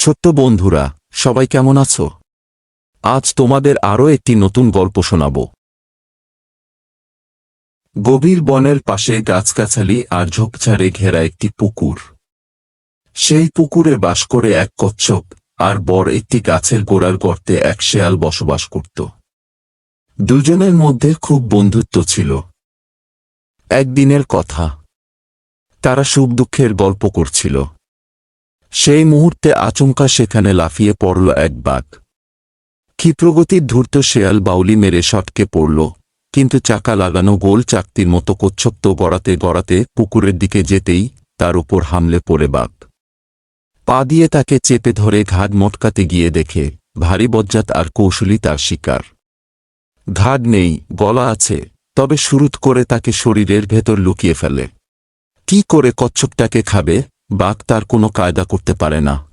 ছোট্ট বন্ধুরা, সবাই কেমন আছো? আজ তোমাদের আরও একটি নতুন গল্প শোনাব। গভীর বনের পাশে গাছগাছালি আর ঝোপঝাড়ে ঘেরা একটি পুকুর। সেই পুকুরে বাস করে এক কচ্ছপ আর বর একটি গাছের গোড়ার গর্তে এক শেয়াল বসবাস করত। দুজনের মধ্যে খুব বন্ধুত্ব ছিল। একদিনের কথা। তারা সুখ দুঃখের গল্প করছিল। সেই মুহূর্তে আচমকা সেখানে লাফিয়ে পড়ল এক বাঘ। ক্ষিপ্রগতির ধূর্ত শেয়াল বাউলি মেরে সটকে পড়ল, কিন্তু চাকা লাগানো গোল চাকতির মতো কচ্ছপ্ত গড়াতে গড়াতে পুকুরের দিকে যেতেই তার উপর হামলে পড়ে বাঘ। পা দিয়ে তাকে চেপে ধরে ঘাট মটকাতে গিয়ে দেখে ভারী বজ্জাত আর কৌশলী তার শিকার। ঘাট নেই, গলা আছে, তবে শুরুত করে তাকে শরীরের ভেতর লুকিয়ে ফেলে। কি করে কচ্ছপটাকে খাবে? বাঘ তার কোনো কায়দা করতে পারে না।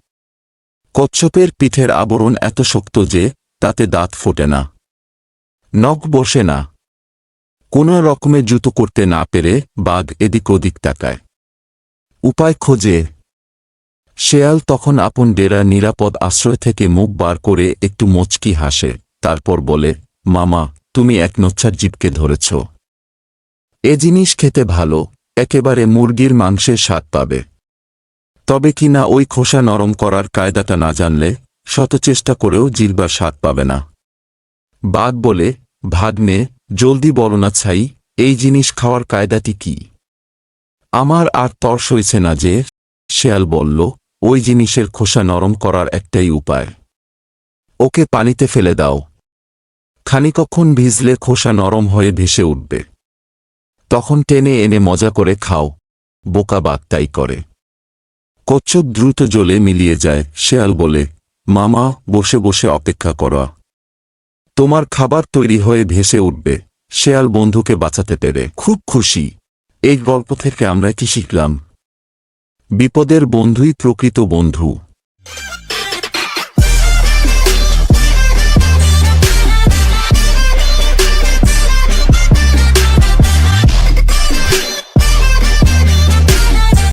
কচ্ছপের পিঠের আবরণ এত শক্ত যে, তাতে দাঁত ফোটে না। নখ বসে না। কোনো রকমে জুতো করতে না পেরে বাঘ এদিক ওদিক তাকায়। উপায় খোঁজে। শেয়াল তখন আপন ডেরা নিরাপদ আশ্রয় থেকে মুখ বার করে একটু মোচকি হাসে, তারপর বলে, মামা, তুমি এক নচ্ছার জীবকে ধরেছ। এ জিনিস খেতে ভালো, একেবারে মুরগির মাংসের স্বাদ পাবে। তবে কি না ওই খোসা নরম করার কায়দাটা না জানলে, শত চেষ্টা করেও জিরবার স্বাদ পাবে না। বাঘ বলে, ভাগ্নে, জলদি বলো না ছাই, এই জিনিস খাওয়ার কায়দাটি কি? আমার আর তর সইছে না যে, শেয়াল বলল, ওই জিনিসের খোসা নরম করার একটাই উপায়। ওকে পানিতে ফেলে দাও। খানিকক্ষণ ভিজলে খোসা নরম হয়ে ভেসে উঠবে। তখন টেনে এনে মজা করে খাও। বোকা বাগতাই করে। কচ্ছপ দ্রুত জলে মিলিয়ে যায়, শেয়াল বলে, মামা, বসে বসে অপেক্ষা করা। তোমার খাবার তৈরি হয়ে ভেসে উঠবে। শেয়াল বন্ধুকে বাঁচাতে পেরে খুব খুশি। এই গল্প থেকে আমরা কি শিখলাম? বিপদের বন্ধুই প্রকৃত বন্ধু।